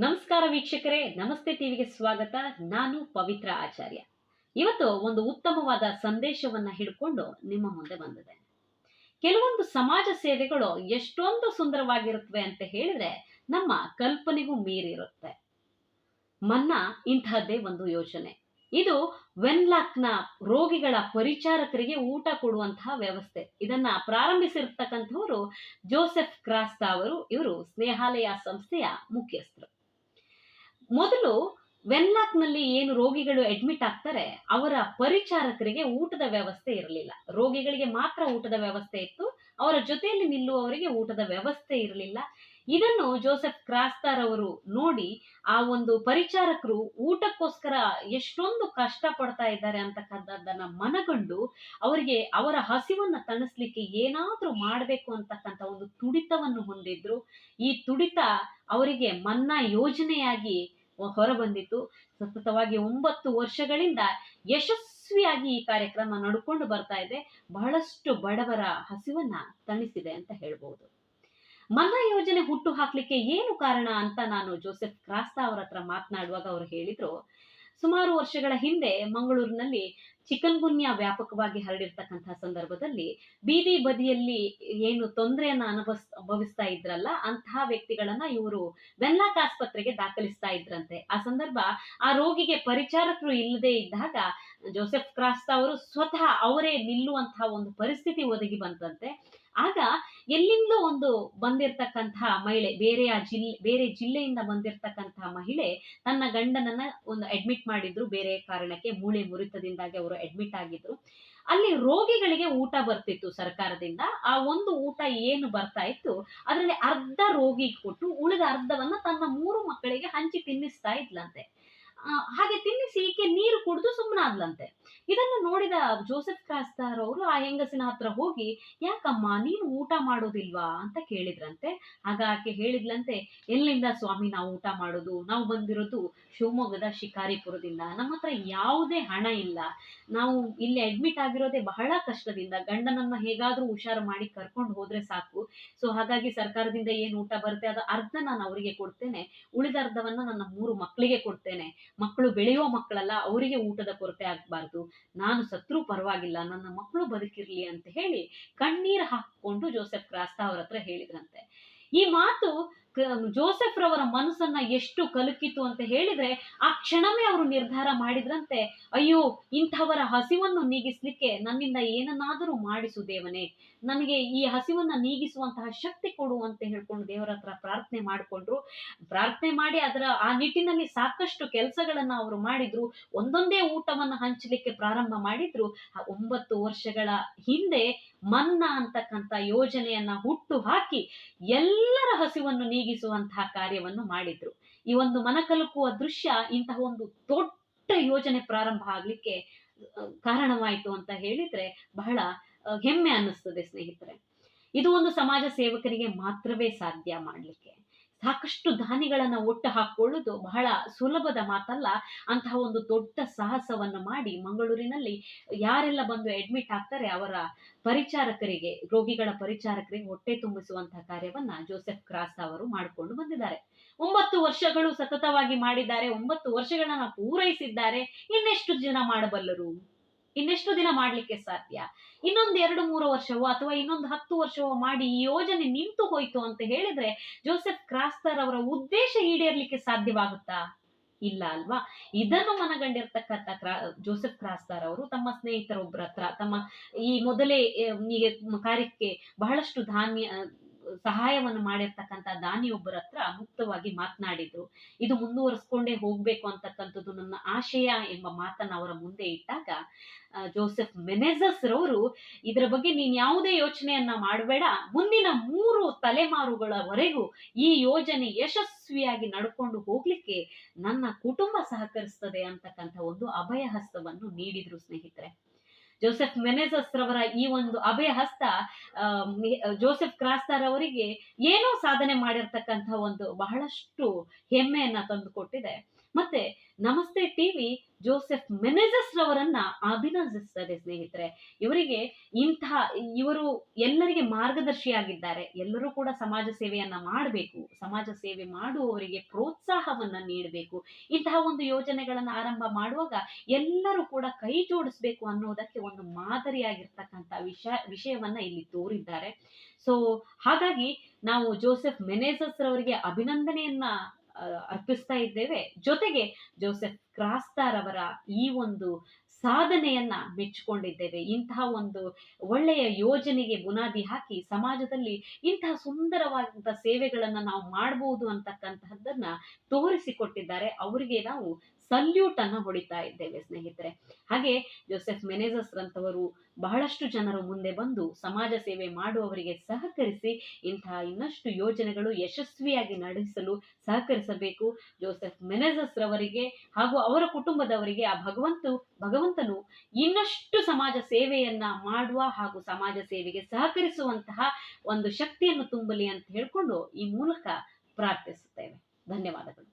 ನಮಸ್ಕಾರ ವೀಕ್ಷಕರೇ, ನಮಸ್ತೆ ಟಿವಿಗೆ ಸ್ವಾಗತ. ನಾನು ಪವಿತ್ರ ಆಚಾರ್ಯ. ಇವತ್ತು ಒಂದು ಉತ್ತಮವಾದ ಸಂದೇಶವನ್ನ ಹಿಡ್ಕೊಂಡು ನಿಮ್ಮ ಮುಂದೆ ಬಂದಿದೆ ಕೆಲವೊಂದು ಸಮಾಜ ಸೇವೆಗಳು ಎಷ್ಟೊಂದು ಸುಂದರವಾಗಿರುತ್ತವೆ ಅಂತ ಹೇಳಿದ್ರೆ ನಮ್ಮ ಕಲ್ಪನೆಗೂ ಮೀರಿರುತ್ತೆ. ಮನ್ನಾ ಇಂತಹದ್ದೇ ಒಂದು ಯೋಜನೆ ಇದು ವೆನ್ಲಾಕ್ನ ರೋಗಿಗಳ ಪರಿಚಾರಕರಿಗೆ ಊಟ ಕೊಡುವಂತಹ ವ್ಯವಸ್ಥೆ. ಇದನ್ನ ಪ್ರಾರಂಭಿಸಿರ್ತಕ್ಕಂಥವರು ಜೋಸೆಫ್ ಕ್ರಾಸ್ತಾ ಅವರು. ಇವರು ಸ್ನೇಹಾಲಯ ಸಂಸ್ಥೆಯ ಮುಖ್ಯಸ್ಥರು. ಮೊದಲು ವೆನ್ಲಾಕ್ನಲ್ಲಿ ಏನು ರೋಗಿಗಳು ಅಡ್ಮಿಟ್ ಆಗ್ತಾರೆ, ಅವರ ಪರಿಚಾರಕರಿಗೆ ಊಟದ ವ್ಯವಸ್ಥೆ ಇರಲಿಲ್ಲ. ರೋಗಿಗಳಿಗೆ ಮಾತ್ರ ಊಟದ ವ್ಯವಸ್ಥೆ ಇತ್ತು, ಅವರ ಜೊತೆಯಲ್ಲಿ ನಿಲ್ಲುವವರಿಗೆ ಊಟದ ವ್ಯವಸ್ಥೆ ಇರಲಿಲ್ಲ. ಇದನ್ನು ಜೋಸೆಫ್ ಕ್ರಾಸ್ತಾರ್ ಅವರು ನೋಡಿ, ಆ ಒಂದು ಪರಿಚಾರಕರು ಊಟಕ್ಕೋಸ್ಕರ ಎಷ್ಟೊಂದು ಕಷ್ಟ ಪಡ್ತಾ ಇದ್ದಾರೆ ಅಂತಕ್ಕಂಥದ್ದನ್ನ ಮನಗಂಡು, ಅವರಿಗೆ ಅವರ ಹಸಿವನ್ನ ತಣಿಸ್ಲಿಕ್ಕೆ ಏನಾದ್ರೂ ಮಾಡಬೇಕು ಅಂತಕ್ಕಂಥ ಒಂದು ತುಡಿತವನ್ನು ಹೊಂದಿದ್ರು. ಈ ತುಡಿತ ಅವರಿಗೆ ಮನ್ನಾ ಯೋಜನೆಯಾಗಿ ಹೊರಬಂದಿತ್ತು. ಸತತವಾಗಿ ಒಂಬತ್ತು ವರ್ಷಗಳಿಂದ ಯಶಸ್ವಿಯಾಗಿ ಈ ಕಾರ್ಯಕ್ರಮ ನಡ್ಕೊಂಡು ಬರ್ತಾ ಇದೆ. ಬಹಳಷ್ಟು ಬಡವರ ಹಸಿವನ್ನ ತಣಿಸಿದೆ ಅಂತ ಹೇಳ್ಬೋದು. ಮನ್ನಾ ಯೋಜನೆ ಹುಟ್ಟು ಹಾಕ್ಲಿಕ್ಕೆ ಏನು ಕಾರಣ ಅಂತ ನಾನು ಜೋಸೆಫ್ ಕ್ರಾಸ್ತಾ ಅವರ ಹತ್ರ ಮಾತನಾಡುವಾಗ ಅವರು ಹೇಳಿದ್ರು ಸುಮಾರು ವರ್ಷಗಳ ಹಿಂದೆ ಮಂಗಳೂರಿನಲ್ಲಿ ಚಿಕನ್ ಗುನ್ಯಾ ವ್ಯಾಪಕವಾಗಿ ಹರಡಿರ್ತಕ್ಕಂತಹ ಸಂದರ್ಭದಲ್ಲಿ ಬೀದಿ ಬದಿಯಲ್ಲಿ ಏನು ತೊಂದರೆಯನ್ನ ಅನುಭವಿಸ್, ಅನುಭವಿಸ್ತಾ ಇದ್ರಲ್ಲ ಅಂತಹ ವ್ಯಕ್ತಿಗಳನ್ನ ಇವರು ವೆನ್ಲಾಕ್ ಆಸ್ಪತ್ರೆಗೆ ದಾಖಲಿಸ್ತಾ ಇದ್ರಂತೆ. ಆ ಸಂದರ್ಭ ಆ ರೋಗಿಗೆ ಪರಿಚಾರಕರು ಇಲ್ಲದೆ ಇದ್ದಾಗ ಜೋಸೆಫ್ ಕ್ರಾಸ್ತಾ ಅವರು ಸ್ವತಃ ಅವರೇ ನಿಲ್ಲುವಂತಹ ಒಂದು ಪರಿಸ್ಥಿತಿ ಒದಗಿ ಬಂತಂತೆ. ಆಗ ಎಲ್ಲಿಂದೋ ಒಂದು ಬಂದಿರತಕ್ಕಂತಹ ಮಹಿಳೆ, ಬೇರೆ ಆ ಜಿಲ್ಲೆ ಬೇರೆ ಜಿಲ್ಲೆಯಿಂದ ಬಂದಿರತಕ್ಕಂತಹ ಮಹಿಳೆ ತನ್ನ ಗಂಡನನ್ನ ಒಂದು ಅಡ್ಮಿಟ್ ಮಾಡಿದ್ರು. ಬೇರೆ ಕಾರಣಕ್ಕೆ ಮೂಳೆ ಮುರಿತದಿಂದಾಗಿ ಅವರು ಅಡ್ಮಿಟ್ ಆಗಿದ್ರು. ಅಲ್ಲಿ ರೋಗಿಗಳಿಗೆ ಊಟ ಬರ್ತಿತ್ತು ಸರ್ಕಾರದಿಂದ. ಆ ಒಂದು ಊಟ ಏನು ಬರ್ತಾ ಇತ್ತು, ಅದರಲ್ಲಿ ಅರ್ಧ ರೋಗಿಗೆ ಕೊಟ್ಟು ಉಳಿದ ಅರ್ಧವನ್ನ ತನ್ನ ಮೂರು ಮಕ್ಕಳಿಗೆ ಹಂಚಿ ತಿನ್ನಿಸ್ತಾ ಇದ್ಲಂತೆ. ಹಾಗೆ ತಿನ್ನಿಸಿ, ಈಕೆ ನೀರು ಕುಡಿದು ಸುಮ್ಮನಾದ್ಲಂತೆ ಇದನ್ನು ನೋಡಿದ ಜೋಸೆಫ್ ಕ್ರಾಸ್ತಾರ್ ಅವರು, ಆ ಹೆಂಗಸಿನ ಹತ್ರ ಹೋಗಿ ಯಾಕಮ್ಮ ನೀನು ಊಟ ಮಾಡೋದಿಲ್ವಾ? ಅಂತ ಕೇಳಿದ್ರಂತೆ. ಆಗ ಆಕೆ ಹೇಳಿದ್ಲಂತೆ, ಎಲ್ಲಿಂದ ಸ್ವಾಮಿ ನಾವು ಊಟ ಮಾಡೋದು? ನಾವು ಬಂದಿರೋದು ಶಿವಮೊಗ್ಗದ ಶಿಕಾರಿಪುರದಿಂದ. ನಮ್ಮ ಹತ್ರ ಯಾವುದೇ ಹಣ ಇಲ್ಲ. ನಾವು ಇಲ್ಲಿ ಅಡ್ಮಿಟ್ ಆಗಿರೋದೇ ಬಹಳ ಕಷ್ಟದಿಂದ. ಗಂಡನನ್ನ ಹೇಗಾದ್ರೂ ಹುಷಾರು ಮಾಡಿ ಕರ್ಕೊಂಡು ಹೋದ್ರೆ ಸಾಕು. ಸೊ, ಹಾಗಾಗಿ ಸರ್ಕಾರದಿಂದ ಏನು ಊಟ ಬರುತ್ತೆ? ಅದು ಅರ್ಧ ನಾನು ಅವರಿಗೆ ಕೊಡ್ತೇನೆ. ಉಳಿದ ಅರ್ಧವನ್ನ ನನ್ನ ಮೂರು ಮಕ್ಕಳಿಗೆ ಕೊಡ್ತೇನೆ. ಮಕ್ಕಳು ಬೆಳೆಯುವ ಮಕ್ಕಳಲ್ಲ, ಅವರಿಗೆ ಊಟದ ಕೊರತೆ ಆಗ್ಬಾರ್ದು. ನಾನು ಸತ್ರೂ ಪರವಾಗಿಲ್ಲ, ನನ್ನ ಮಕ್ಕಳು ಬದುಕಿರ್ಲಿ ಅಂತ ಹೇಳಿ ಕಣ್ಣೀರು ಹಾಕೊಂಡು ಜೋಸೆಫ್ ಕ್ರಾಸ್ತಾ ಅವ್ರ ಹತ್ರ ಹೇಳಿದ್ರಂತೆ. ಈ ಮಾತು ಜೋಸೆಫ್ ರವರ ಮನಸ್ಸನ್ನ ಎಷ್ಟು ಕಲುಕಿತು ಅಂತ ಹೇಳಿದ್ರೆ, ಆ ಕ್ಷಣವೇ ಅವರು ನಿರ್ಧಾರ ಮಾಡಿದ್ರಂತೆ, ಅಯ್ಯೋ, ಇಂಥವರ ಹಸಿವನ್ನು ನೀಗಿಸ್ಲಿಕ್ಕೆ ನನ್ನಿಂದ ಏನನ್ನಾದರೂ ಮಾಡಿಸು ದೇವನೇ. ನನಗೆ ಈ ಹಸಿವನ್ನ ನೀಗಿಸುವಂತಹ ಶಕ್ತಿ ಕೊಡು ಅಂತ ಹೇಳ್ಕೊಂಡು ದೇವರ ಹತ್ರ ಪ್ರಾರ್ಥನೆ ಮಾಡಿಕೊಂಡ್ರು. ಪ್ರಾರ್ಥನೆ ಮಾಡಿ ಅದರ, ಆ ನಿಟ್ಟಿನಲ್ಲಿ ಸಾಕಷ್ಟು ಕೆಲಸಗಳನ್ನ ಅವರು ಮಾಡಿದ್ರು. ಒಂದೊಂದೇ ಊಟವನ್ನ ಹಂಚಲಿಕ್ಕೆ ಪ್ರಾರಂಭ ಮಾಡಿದ್ರು. ಆ ಒಂಬತ್ತು ವರ್ಷಗಳ ಹಿಂದೆ ಮನ್ನ ಅಂತಕ್ಕಂಥ ಯೋಜನೆಯನ್ನ ಹುಟ್ಟು ಹಾಕಿ ಎಲ್ಲರ ಹಸಿವನ್ನು ನೀಗಿಸುವಂತಹ ಕಾರ್ಯವನ್ನು ಮಾಡಿದ್ರು. ಈ ಒಂದು ಮನಕಲುಕುವ ದೃಶ್ಯ ಇಂತಹ ಒಂದು ದೊಡ್ಡ ಯೋಜನೆ ಪ್ರಾರಂಭ ಆಗ್ಲಿಕ್ಕೆ ಕಾರಣವಾಯಿತು ಅಂತ ಹೇಳಿದ್ರೆ ಬಹಳ ಹೆಮ್ಮೆ ಅನ್ನಿಸ್ತದೆ ಸ್ನೇಹಿತರೆ. ಇದು ಒಂದು ಸಮಾಜ ಸೇವಕರಿಗೆ ಮಾತ್ರವೇ ಸಾಧ್ಯ ಮಾಡಲಿಕ್ಕೆ. ಸಾಕಷ್ಟು ದಾನಿಗಳನ್ನ ಒಟ್ಟು ಹಾಕೊಳ್ಳುವುದು ಬಹಳ ಸುಲಭದ ಮಾತಲ್ಲ. ಅಂತಹ ಒಂದು ದೊಡ್ಡ ಸಾಹಸವನ್ನು ಮಾಡಿ ಮಂಗಳೂರಿನಲ್ಲಿ ಯಾರೆಲ್ಲ ಬಂದು ಅಡ್ಮಿಟ್ ಆಗ್ತಾರೆ ಅವರ ಪರಿಚಾರಕರಿಗೆ, ರೋಗಿಗಳ ಪರಿಚಾರಕರಿಗೆ ಹೊಟ್ಟೆ ತುಂಬಿಸುವಂತಹ ಕಾರ್ಯವನ್ನ ಜೋಸೆಫ್ ಕ್ರಾಸ್ ಅವರು ಮಾಡಿಕೊಂಡು ಬಂದಿದ್ದಾರೆ. ಒಂಬತ್ತು ವರ್ಷಗಳು ಸತತವಾಗಿ ಮಾಡಿದ್ದಾರೆ, ಒಂಬತ್ತು ವರ್ಷಗಳನ್ನ ಪೂರೈಸಿದ್ದಾರೆ, ಇನ್ನೆಷ್ಟು ಜನ ಮಾಡಬಲ್ಲರು? ಇನ್ನೆಷ್ಟು ದಿನ ಮಾಡ್ಲಿಕ್ಕೆ ಸಾಧ್ಯ? ಇನ್ನೊಂದು ಎರಡು ಮೂರು ವರ್ಷವೋ ಅಥವಾ ಇನ್ನೊಂದು ಹತ್ತು ವರ್ಷವೋ ಮಾಡಿ ಈ ಯೋಜನೆ ನಿಂತು ಹೋಯ್ತು ಅಂತ ಹೇಳಿದ್ರೆ ಜೋಸೆಫ್ ಕ್ರಾಸ್ತರ್ ಅವರ ಉದ್ದೇಶ ಈಡೇರ್ಲಿಕ್ಕೆ ಸಾಧ್ಯವಾಗುತ್ತಾ? ಇಲ್ಲ ಅಲ್ವಾ? ಇದನ್ನು ಮನಗಂಡಿರ್ತಕ್ಕಂಥ ಕ್ರಾ, ಜೋಸೆಫ್ ಕ್ರಾಸ್ತಾರ್ ಅವರು ತಮ್ಮ ಸ್ನೇಹಿತರೊಬ್ಬರ ಹತ್ರ, ತಮ್ಮ ಈ ಮೊದಲೇ ಕಾರ್ಯಕ್ಕೆ ಬಹಳಷ್ಟು ಧಾನ್ಯ ಸಹಾಯವನ್ನು ಮಾಡಿರ್ತಕ್ಕಂಥ ದಾನಿಯೊಬ್ಬರ ಹತ್ರ ಮುಕ್ತವಾಗಿ ಮಾತನಾಡಿದ್ರು. ಇದು ಮುಂದುವರಿಸ್ಕೊಂಡೇ ಹೋಗ್ಬೇಕು ಅಂತಕ್ಕಂಥದ್ದು ನನ್ನ ಆಶಯ ಎಂಬ ಮಾತನ್ನ ಅವರ ಮುಂದೆ ಇಟ್ಟಾಗ ಜೋಸೆಫ್ ಮೆನೆಸಸ್ ರವರು, ಇದರ ಬಗ್ಗೆ ನೀನ್ ಯಾವುದೇ ಯೋಚನೆಯನ್ನ ಮಾಡಬೇಡ. ಮುಂದಿನ ಮೂರು ತಲೆಮಾರುಗಳವರೆಗೂ ಈ ಯೋಜನೆ ಯಶಸ್ವಿಯಾಗಿ ನಡ್ಕೊಂಡು ಹೋಗ್ಲಿಕ್ಕೆ ನನ್ನ ಕುಟುಂಬ ಸಹಕರಿಸ್ತದೆ ಅಂತಕ್ಕಂಥ ಒಂದು ಅಭಯ ಹಸ್ತವನ್ನು ನೀಡಿದ್ರು ಸ್ನೇಹಿತರೆ. ಜೋಸೆಫ್ ಮೆನೆಜಸ್ ರವರ ಈ ಒಂದು ಅಭಯ ಹಸ್ತ ಜೋಸೆಫ್ ಕ್ರಾಸ್ತಾರ್ ಅವರಿಗೆ ಏನೋ ಸಾಧನೆ ಮಾಡಿರ್ತಕ್ಕಂಥ ಒಂದು ಬಹಳಷ್ಟು ಹೆಮ್ಮೆಯನ್ನ ತಂದು ಕೊಟ್ಟಿದೆ ಮತ್ತೆ ನಮಸ್ತೆ ಟಿವಿ ಜೋಸೆಫ್ ಮೆನೆಜಸ್ ರವರನ್ನ ಅಭಿನಂದಿಸ್ತಾರೆ ಸ್ನೇಹಿತರೆ. ಇವರಿಗೆ ಇಂತಹ, ಇವರು ಎಲ್ಲರಿಗೆ ಮಾರ್ಗದರ್ಶಿಯಾಗಿದ್ದಾರೆ. ಎಲ್ಲರೂ ಕೂಡ ಸಮಾಜ ಸೇವೆಯನ್ನ ಮಾಡಬೇಕು. ಸಮಾಜ ಸೇವೆ ಮಾಡುವವರಿಗೆ ಪ್ರೋತ್ಸಾಹವನ್ನ ನೀಡಬೇಕು. ಇಂತಹ ಒಂದು ಯೋಜನೆಗಳನ್ನ ಆರಂಭ ಮಾಡುವಾಗ ಎಲ್ಲರೂ ಕೂಡ ಕೈ ಜೋಡಿಸ್ಬೇಕು ಅನ್ನೋದಕ್ಕೆ ಒಂದು ಮಾದರಿಯಾಗಿರ್ತಕ್ಕಂಥ ವಿಷಯ ವಿಷಯವನ್ನ ಇಲ್ಲಿ ತೋರಿದ್ದಾರೆ. ಸೊ ಹಾಗಾಗಿ ನಾವು ಜೋಸೆಫ್ ಮೆನೆಜಸ್ ರವರಿಗೆ ಅಭಿನಂದನೆಯನ್ನ ಅರ್ಪಿಸ್ತಾ ಇದ್ದೇವೆ. ಜೊತೆಗೆ ಜೋಸೆಫ್ ಕ್ರಾಸ್ತಾರ್ ಅವರ ಈ ಒಂದು ಸಾಧನೆಯನ್ನ ಮೆಚ್ಚಿಕೊಂಡಿದ್ದೇವೆ. ಇಂತಹ ಒಂದು ಒಳ್ಳೆಯ ಯೋಜನೆಗೆ ಬುನಾದಿ ಹಾಕಿ ಸಮಾಜದಲ್ಲಿ ಇಂತಹ ಸುಂದರವಾದಂತಹ ಸೇವೆಗಳನ್ನ ನಾವು ಮಾಡಬಹುದು ಅಂತಕ್ಕಂತಹದ್ದನ್ನ ತೋರಿಸಿಕೊಟ್ಟಿದ್ದಾರೆ. ಅವರಿಗೆ ನಾವು ಸಲ್ಯೂಟ್ ಅನ್ನ ಹೊಡಿತಾ ಇದ್ದೇವೆ ಸ್ನೇಹಿತರೆ. ಹಾಗೆ ಜೋಸೆಫ್ ಮೆನೆಜಸ್ ರಂತವರು ಬಹಳಷ್ಟು ಜನರು ಮುಂದೆ ಬಂದು ಸಮಾಜ ಸೇವೆ ಮಾಡುವವರಿಗೆ ಸಹಕರಿಸಿ ಇಂತಹ ಇನ್ನಷ್ಟು ಯೋಜನೆಗಳು ಯಶಸ್ವಿಯಾಗಿ ನಡೆಸಲು ಸಹಕರಿಸಬೇಕು. ಜೋಸೆಫ್ ಮೆನೆಜಸ್ ರವರಿಗೆ ಹಾಗೂ ಅವರ ಕುಟುಂಬದವರಿಗೆ ಆ ಭಗವಂತು, ಭಗವಂತನು ಇನ್ನಷ್ಟು ಸಮಾಜ ಸೇವೆಯನ್ನ ಮಾಡುವ ಹಾಗೂ ಸಮಾಜ ಸೇವೆಗೆ ಸಹಕರಿಸುವಂತಹ ಒಂದು ಶಕ್ತಿಯನ್ನು ತುಂಬಲಿ ಅಂತ ಹೇಳಿಕೊಂಡು ಈ ಮೂಲಕ ಪ್ರಾರ್ಥಿಸುತ್ತೇವೆ. ಧನ್ಯವಾದಗಳು.